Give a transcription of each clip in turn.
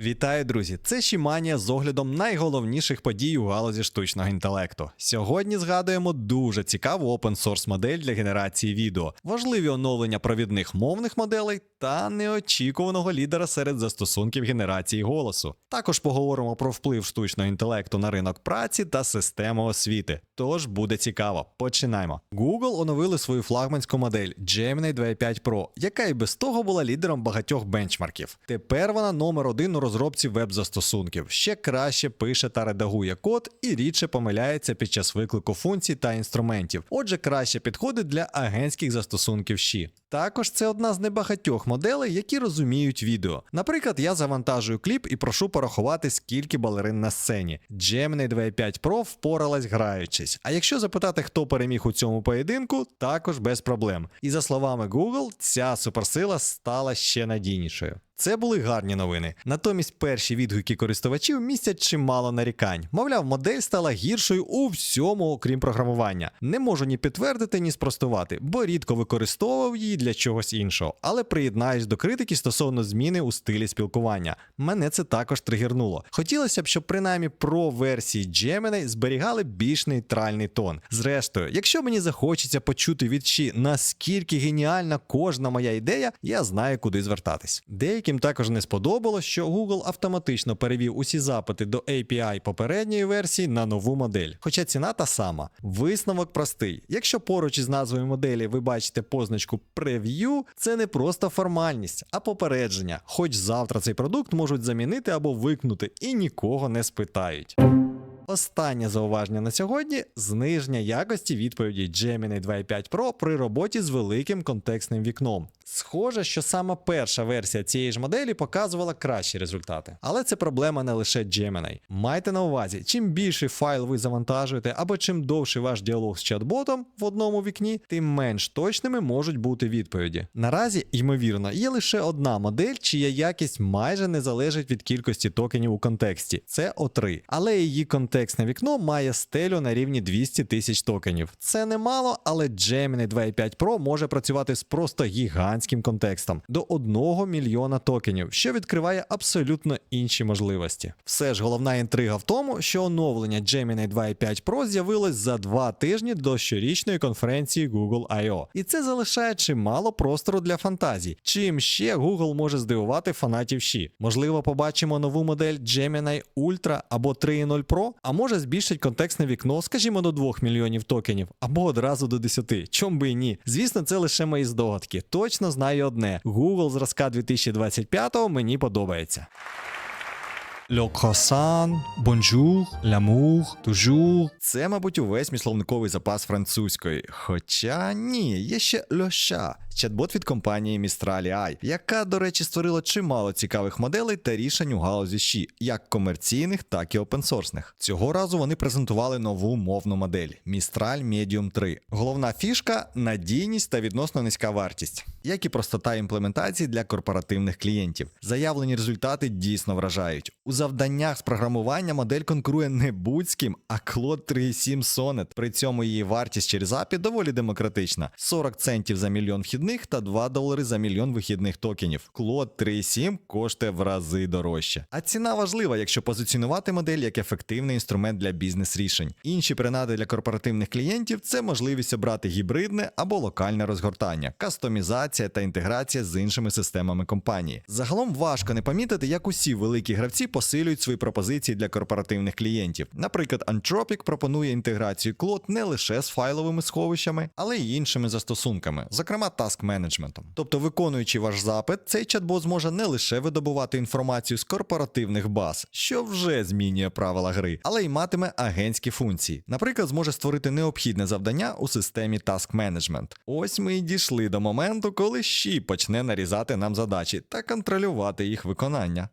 Вітаю, друзі! Це Шіманія з оглядом найголовніших подій у галузі штучного інтелекту. Сьогодні згадуємо дуже цікаву open source модель для генерації відео, важливі оновлення провідних мовних моделей та неочікуваного лідера серед застосунків генерації голосу. Також поговоримо про вплив штучного інтелекту на ринок праці та систему освіти. Тож буде цікаво. Починаємо. Google оновили свою флагманську модель Gemini 2.5 Pro, яка і без того була лідером багатьох бенчмарків. Тепер вона номер один у розробці веб-застосунків. Ще краще пише та редагує код і рідше помиляється під час виклику функцій та інструментів. Отже, краще підходить для агентських застосунків Ші. Також це одна з небагатьох моделей, які розуміють відео. Наприклад, я завантажую кліп і прошу порахувати, скільки балерин на сцені. Gemini 2.5 Pro впоралась граючись. А якщо запитати, хто переміг у цьому поєдинку, також без проблем. І за словами Google, ця суперсила стала ще надійнішою. Це були гарні новини. Натомість перші відгуки користувачів містять чимало нарікань. Мовляв, модель стала гіршою у всьому, окрім програмування. Не можу ні підтвердити, ні спростувати, бо рідко використовував її для чогось іншого. Але приєднаюсь до критики стосовно зміни у стилі спілкування. Мене це також тригернуло. Хотілося б, щоб принаймні про версії Gemini зберігали більш нейтральний тон. Зрештою, якщо мені захочеться почути від Ші, наскільки геніальна кожна моя ідея, я знаю, куди звертатись. Деяким також не сподобалось, що Google автоматично перевів усі запити до API попередньої версії на нову модель, хоча ціна та сама. Висновок простий: якщо поруч із назвою моделі ви бачите позначку Preview, це не просто формальність, а попередження. Хоч завтра цей продукт можуть замінити або викнути і нікого не спитають. Останнє зауваження на сьогодні зниження якості відповіді Gemini 2.5 Pro при роботі з великим контекстним вікном. Схоже, що саме перша версія цієї ж моделі показувала кращі результати. Але це проблема не лише Gemini. Майте на увазі, чим більший файл ви завантажуєте, або чим довший ваш діалог з чат-ботом в одному вікні, тим менш точними можуть бути відповіді. Наразі, ймовірно, є лише одна модель, чия якість майже не залежить від кількості токенів у контексті. Це O3. Але її контекстне вікно має стелю на рівні 200 тисяч токенів. Це немало, але Gemini 2.5 Pro може працювати з просто гігантським контекстом до 1 мільйона токенів, що відкриває абсолютно інші можливості. Все ж головна інтрига в тому, що оновлення Gemini 2.5 Pro з'явилось за два тижні до щорічної конференції Google I.O. І це залишає чимало простору для фантазій. Чим ще Google може здивувати фанатів Ші? Можливо, побачимо нову модель Gemini Ultra або 3.0 Pro, а може збільшить контекстне вікно, скажімо, до 2 мільйонів токенів, або одразу до 10. Чом би і ні? Звісно, це лише мої здогадки. Точно знаю одне: Google зразка 2025 мені подобається. Le croissant, bonjour, l'amour, toujours. Це, мабуть, увесь мій словниковий запас французької. Хоча ні, є ще Le Chat, чат-бот від компанії Mistral AI, яка, до речі, створила чимало цікавих моделей та рішень у галузі Ші, як комерційних, так і опенсорсних. Цього разу вони презентували нову мовну модель Mistral Medium 3. Головна фішка надійність та відносно низька вартість, як і простота імплементації для корпоративних клієнтів. Заявлені результати дійсно вражають. У завданнях з програмування модель конкурує не будь-ким, а Claude 3.7 Sonnet. При цьому її вартість через API доволі демократична: 40 центів за мільйон вхідних та 2 долари за мільйон вихідних токенів. Claude 3.7 коштує в рази дорожче. А ціна важлива, якщо позиціонувати модель як ефективний інструмент для бізнес-рішень. Інші принади для корпоративних клієнтів це можливість обрати гібридне або локальне розгортання, кастомізація та інтеграція з іншими системами компанії. Загалом важко не помітити, як усі великі гравці посилюють свої пропозиції для корпоративних клієнтів. Наприклад, Anthropic пропонує інтеграцію Claude не лише з файловими сховищами, але й іншими застосунками, зокрема task менеджментом. Тобто, виконуючи ваш запит, цей чат-бот зможе не лише видобувати інформацію з корпоративних баз, що вже змінює правила гри, але й матиме агентські функції. Наприклад, зможе створити необхідне завдання у системі task management. Ось ми і дійшли до моменту, коли Щі почне нарізати нам задачі та контролювати їх виконання.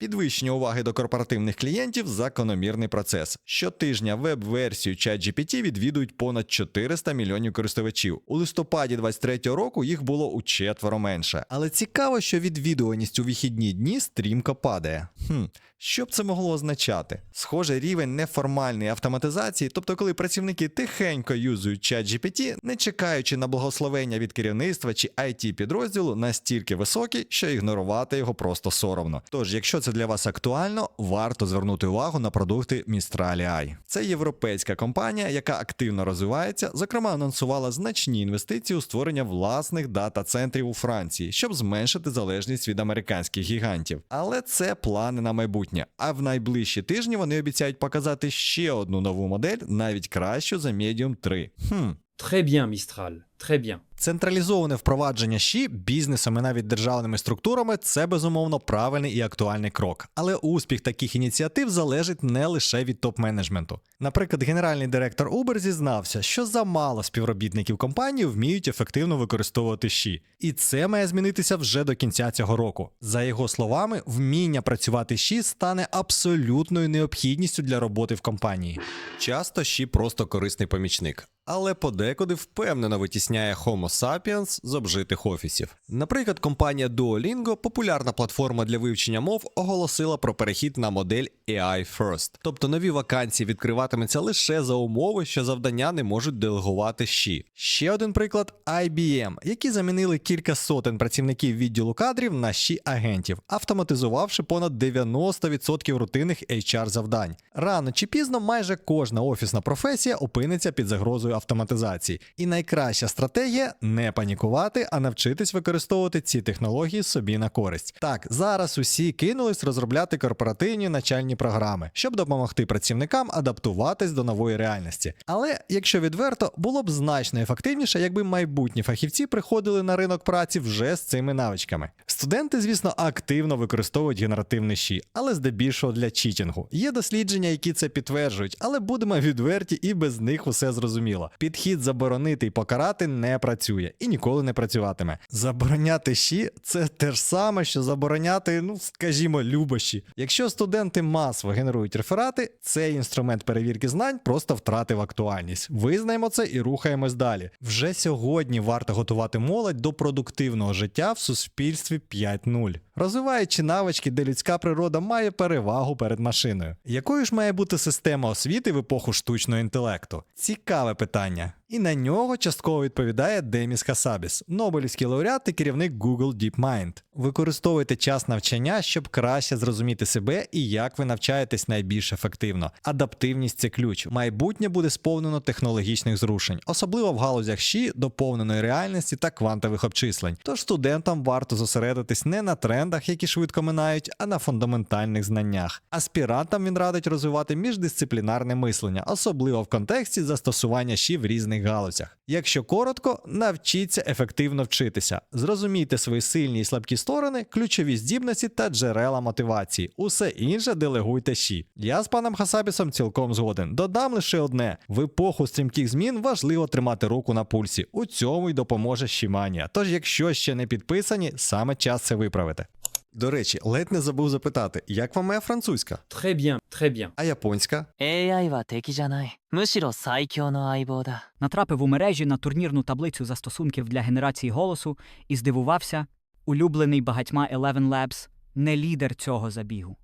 Підвищення уваги до корпоративних клієнтів закономірний процес. Щотижня веб-версію ChatGPT відвідують понад 400 мільйонів користувачів. У листопаді 23-го року їх було у четверо менше. Але цікаво, що відвідуваність у вихідні дні стрімко падає. Хм, що б це могло означати? Схоже, рівень неформальної автоматизації, тобто коли працівники тихенько юзують ChatGPT, не чекаючи на благословення від керівництва чи it підрозділу, настільки високий, що ігнорувати його просто соромно. Тож, якщо це для вас актуально, варто звернути увагу на продукти Mistral AI. Це європейська компанія, яка активно розвивається, зокрема анонсувала значні інвестиції у створення власних дата-центрів у Франції, щоб зменшити залежність від американських гігантів. Але це плани на майбутнє. А в найближчі тижні вони обіцяють показати ще одну нову модель, навіть кращу за Medium 3. Хм. Très bien, Mistral. Très bien. Централізоване впровадження ЩІ бізнесом і навіть державними структурами це безумовно правильний і актуальний крок. Але успіх таких ініціатив залежить не лише від топ-менеджменту. Наприклад, генеральний директор Uber зізнався, що замало співробітників компанії вміють ефективно використовувати ЩІ. І це має змінитися вже до кінця цього року. За його словами, вміння працювати ЩІ стане абсолютною необхідністю для роботи в компанії. Часто ЩІ просто корисний помічник. Але подекуди впевнено витісняє Homo sapiens з обжитих офісів. Наприклад, компанія Duolingo, популярна платформа для вивчення мов, оголосила про перехід на модель AI First. Тобто нові вакансії відкриватимуться лише за умови, що завдання не можуть делегувати щі. Ще один приклад IBM, які замінили кілька сотень працівників відділу кадрів на щі агентів, автоматизувавши понад 90% рутинних HR завдань. Рано чи пізно майже кожна офісна професія опиниться під загрозою автоматизації. І найкраща стратегія не панікувати, а навчитись використовувати ці технології собі на користь. Так, зараз усі кинулись розробляти корпоративні начальні програми, щоб допомогти працівникам адаптуватись до нової реальності. Але якщо відверто, було б значно ефективніше, якби майбутні фахівці приходили на ринок праці вже з цими навичками. Студенти, звісно, активно використовують генеративний щі, але здебільшого для читінгу. Є дослідження, які це підтверджують, але будемо відверті і без них усе зрозуміло. Підхід заборонити і покарати не працює і ніколи не працюватиме. Забороняти щі це те ж саме, що забороняти, ну скажімо, любощі. Якщо студенти масово генерують реферати, цей інструмент перевірки знань просто втратив актуальність. Визнаємо це і рухаємось далі. Вже сьогодні варто готувати молодь до продуктивного життя в суспільстві 5.0, розвиваючи навички, де людська природа має перевагу перед машиною. Якою ж має бути система освіти в епоху штучного інтелекту? Цікаве питання. І на нього частково відповідає Деміс Хасабіс, Нобелівський лауреат і керівник Google DeepMind. Використовуйте час навчання, щоб краще зрозуміти себе і як ви навчаєтесь найбільш ефективно. Адаптивність це ключ. Майбутнє буде сповнено технологічних зрушень, особливо в галузях щі, доповненої реальності та квантових обчислень. Тож студентам варто зосередитись не на трендах, які швидко минають, а на фундаментальних знаннях. Аспірантам він радить розвивати міждисциплінарне мислення, особливо в контексті застосування щі в різних галузях. Якщо коротко, навчіться ефективно вчитися, зрозумійте свої сильні і слабкі сторони, ключові здібності та джерела мотивації. Усе інше делегуйте щі. Я з паном Хасабісом цілком згоден. Додам лише одне: в епоху стрімких змін важливо тримати руку на пульсі. У цьому й допоможе щіманія. Тож, якщо ще не підписані, саме час це виправити. До речі, ледь не забув запитати, як вам моя французька? Très bien, très bien. А японська? AI は敵じゃない。むしろ最強の相棒だ。 Натрапив у мережі на турнірну таблицю застосунків для генерації голосу і здивувався, улюблений багатьма Eleven Labs не лідер цього забігу.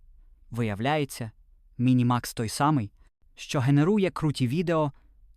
Виявляється, Мінімакс той самий, що генерує круті відео,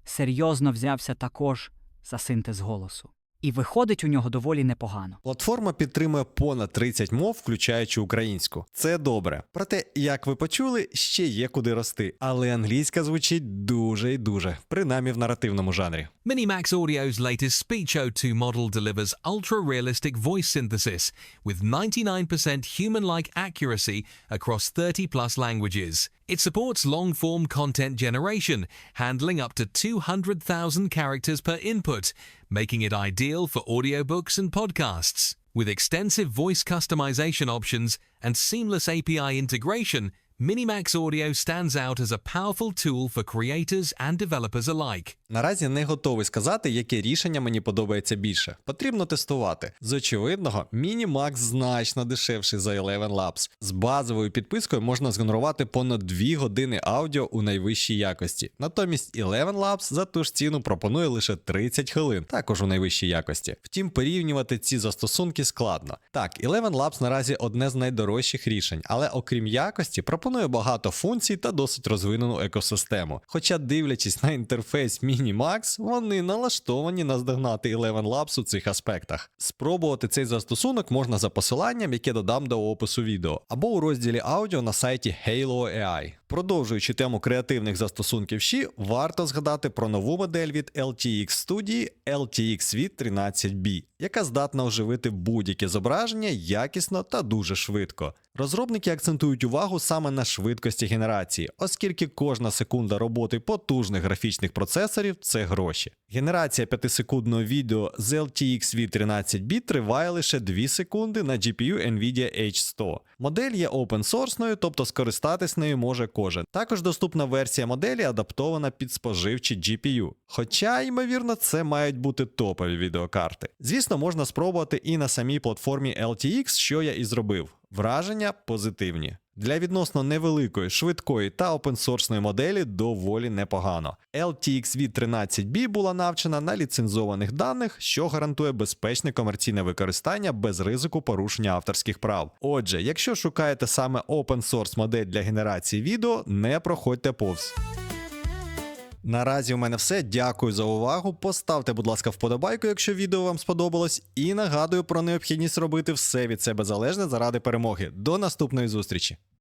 серйозно взявся також за синтез голосу. І виходить у нього доволі непогано. Платформа підтримує понад 30 мов, включаючи українську. Це добре. Проте, як ви почули, ще є куди рости. Але англійська звучить дуже і дуже, принаймні в наративному жанрі. Minimax Audio's latest Speech O2 model delivers ultra realistic voice synthesis with 99% human like accuracy across 30 plus languages. It supports long form content generation, handling up to 200,000 characters per input, making it ideal for audiobooks and podcasts. With extensive voice customization options and seamless API integration, Minimax Audio stands out as a powerful tool for creators and developers alike. Наразі не готовий сказати, яке рішення мені подобається більше. Потрібно тестувати. З очевидного, Minimax значно дешевший за Eleven Labs. З базовою підпискою можна згенерувати понад 2 години аудіо у найвищій якості. Натомість Eleven Labs за ту ж ціну пропонує лише 30 хвилин, також у найвищій якості. Втім, порівнювати ці застосунки складно. Так, Eleven Labs наразі одне з найдорожчих рішень, але окрім якості, пропонує багато функцій та досить розвинену екосистему. Хоча, дивлячись на інтерфейс Minimax, вони налаштовані наздогнати Eleven Labs у цих аспектах. Спробувати цей застосунок можна за посиланням, яке додам до опису відео, або у розділі аудіо на сайті Halo AI. Продовжуючи тему креативних застосунків Xi, варто згадати про нову модель від LTX студії LTX Suite 13B, яка здатна оживити будь-яке зображення якісно та дуже швидко. Розробники акцентують увагу саме на швидкості генерації, оскільки кожна секунда роботи потужних графічних процесорів це гроші. Генерація 5-секундного відео з LTX Suite 13B триває лише 2 секунди на GPU Nvidia H100. Модель є open-source, тобто скористатись нею може кожен. Також доступна версія моделі адаптована під споживчі GPU. Хоча, ймовірно, це мають бути топові відеокарти. Звісно, можна спробувати і на самій платформі LTX, що я і зробив. Враження позитивні. Для відносно невеликої, швидкої та опенсорсної моделі доволі непогано. LTX V13B була навчена на ліцензованих даних, що гарантує безпечне комерційне використання без ризику порушення авторських прав. Отже, якщо шукаєте саме open source модель для генерації відео, не проходьте повз. Наразі у мене все. Дякую за увагу. Поставте, будь ласка, вподобайку, якщо відео вам сподобалось, і нагадую про необхідність робити все від себе залежне заради перемоги. До наступної зустрічі!